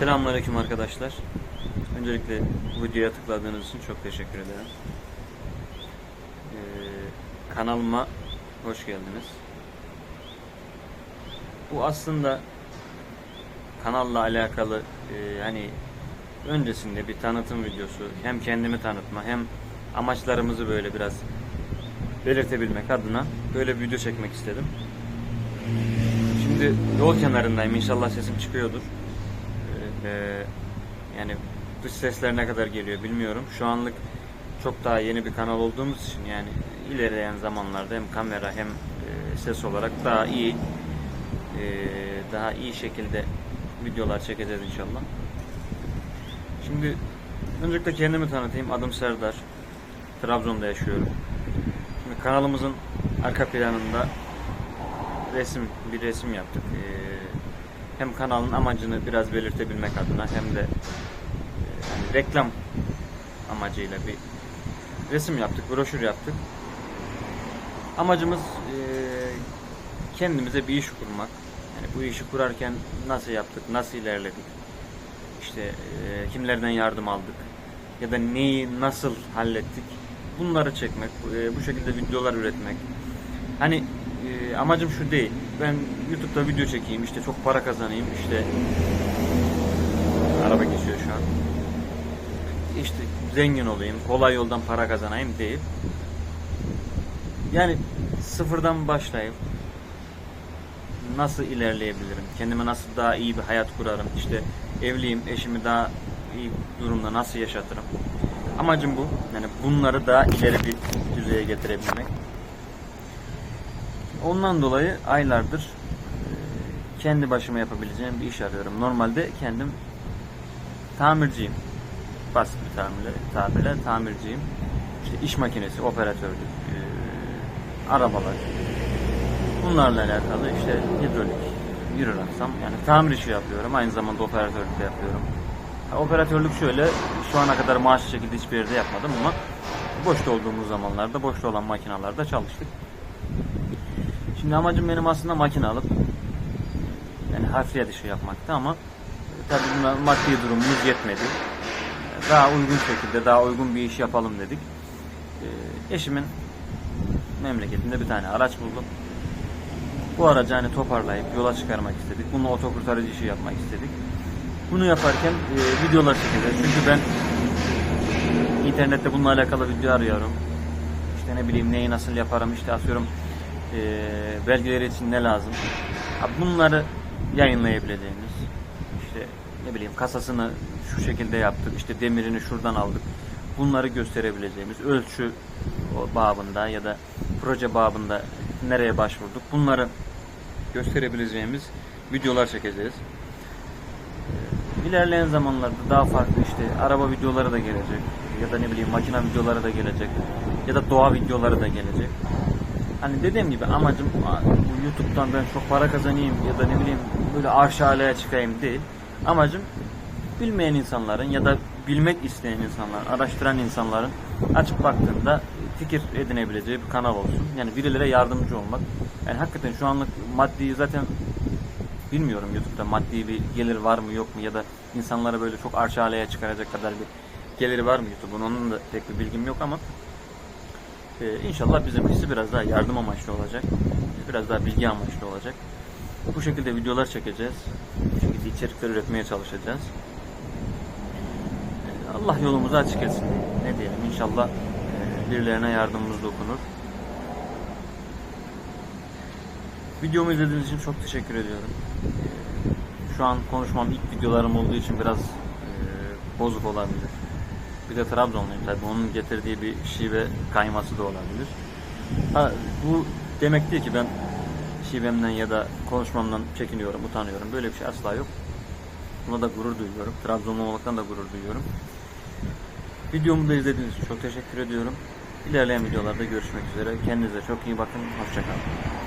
Selamünaleyküm arkadaşlar. Öncelikle videoya tıkladığınız için çok teşekkür ederim. Ee, kanalıma hoş geldiniz. Bu aslında kanalla alakalı e, hani öncesinde bir tanıtım videosu hem kendimi tanıtma hem amaçlarımızı böyle biraz belirtebilmek adına böyle bir video çekmek istedim. Şimdi yol kenarındayım. İnşallah sesim çıkıyordur. Ee, yani dış sesler ne kadar geliyor bilmiyorum. Şu anlık çok daha yeni bir kanal olduğumuz için yani ilerleyen zamanlarda hem kamera hem e, ses olarak daha iyi e, daha iyi şekilde videolar çekeceğiz inşallah. Şimdi öncelikle kendimi tanıtayım. Adım Serdar. Trabzon'da yaşıyorum. Şimdi kanalımızın arka planında resim bir resim yaptık. Ee, hem kanalın amacını biraz belirtebilmek adına hem de e, hani reklam amacıyla bir resim yaptık, broşür yaptık. Amacımız e, kendimize bir iş kurmak. Yani bu işi kurarken nasıl yaptık, nasıl ilerledik, işte e, kimlerden yardım aldık ya da neyi nasıl hallettik bunları çekmek, bu şekilde videolar üretmek. Hani e, amacım şu değil. Ben YouTube'da video çekeyim, işte çok para kazanayım, işte araba geçiyor şu an. İşte zengin olayım, kolay yoldan para kazanayım değil. Yani sıfırdan başlayıp nasıl ilerleyebilirim? Kendime nasıl daha iyi bir hayat kurarım? İşte evliyim, eşimi daha iyi durumda nasıl yaşatırım? Amacım bu. Yani bunları daha ileri bir düzeye getirebilmek. Ondan dolayı aylardır e, kendi başıma yapabileceğim bir iş arıyorum. Normalde kendim tamirciyim. Basit bir tamirle, tabirle tamirciyim. İşte iş makinesi, operatörlük, e, arabalar. Bunlarla alakalı işte hidrolik, yürüraksam yani tamir işi yapıyorum. Aynı zamanda operatörlük de yapıyorum. Operatörlük şöyle, şu ana kadar maaşlı şekilde hiçbir yerde yapmadım ama boşta olduğumuz zamanlarda, boşta olan makinalarda çalıştık. Şimdi amacım benim aslında makine alıp yani harfiyat işi yapmaktı ama e, tabii maddi durumumuz yetmedi. Daha uygun şekilde, daha uygun bir iş yapalım dedik. E, Eşimin memleketinde bir tane araç buldum. Bu aracı hani toparlayıp yola çıkarmak istedik. Bununla otokurtarıcı işi yapmak istedik. Bunu yaparken e, videolar çekeceğiz. Çünkü ben internette bununla alakalı video arıyorum. İşte ne bileyim neyi nasıl yaparım işte atıyorum e, belgeleri için ne lazım. Bunları yayınlayabileceğimiz işte ne bileyim kasasını şu şekilde yaptık işte demirini şuradan aldık. Bunları gösterebileceğimiz ölçü babında ya da proje babında nereye başvurduk bunları gösterebileceğimiz videolar çekeceğiz. İlerleyen zamanlarda daha farklı işte araba videoları da gelecek ya da ne bileyim makine videoları da gelecek ya da doğa videoları da gelecek. Hani dediğim gibi amacım bu YouTube'dan ben çok para kazanayım ya da ne bileyim böyle arş alaya çıkayım değil. Amacım bilmeyen insanların ya da bilmek isteyen insanlar, araştıran insanların açıp baktığında fikir edinebileceği bir kanal olsun. Yani birilere yardımcı olmak. Yani hakikaten şu anlık maddi zaten bilmiyorum YouTube'da maddi bir gelir var mı yok mu ya da insanları böyle çok arş alaya çıkaracak kadar bir geliri var mı YouTube'un onun da pek bir bilgim yok ama ee, inşallah bizimkisi biraz daha yardım amaçlı olacak. Biraz daha bilgi amaçlı olacak. Bu şekilde videolar çekeceğiz. Bu şekilde içerikler üretmeye çalışacağız. Ee, Allah yolumuzu açık etsin. Ne diyelim inşallah e, birilerine yardımımız dokunur. Videomu izlediğiniz için çok teşekkür ediyorum. Ee, Şu an konuşmam ilk videolarım olduğu için biraz e, bozuk olabilir. Bir de Trabzonluyum tabii. Onun getirdiği bir şive kayması da olabilir. Ha, bu demek değil ki ben şivemden ya da konuşmamdan çekiniyorum, utanıyorum. Böyle bir şey asla yok. Buna da gurur duyuyorum. Trabzonlu olmaktan da gurur duyuyorum. Videomu da izlediğiniz için çok teşekkür ediyorum. İlerleyen videolarda görüşmek üzere. Kendinize çok iyi bakın. Hoşçakalın.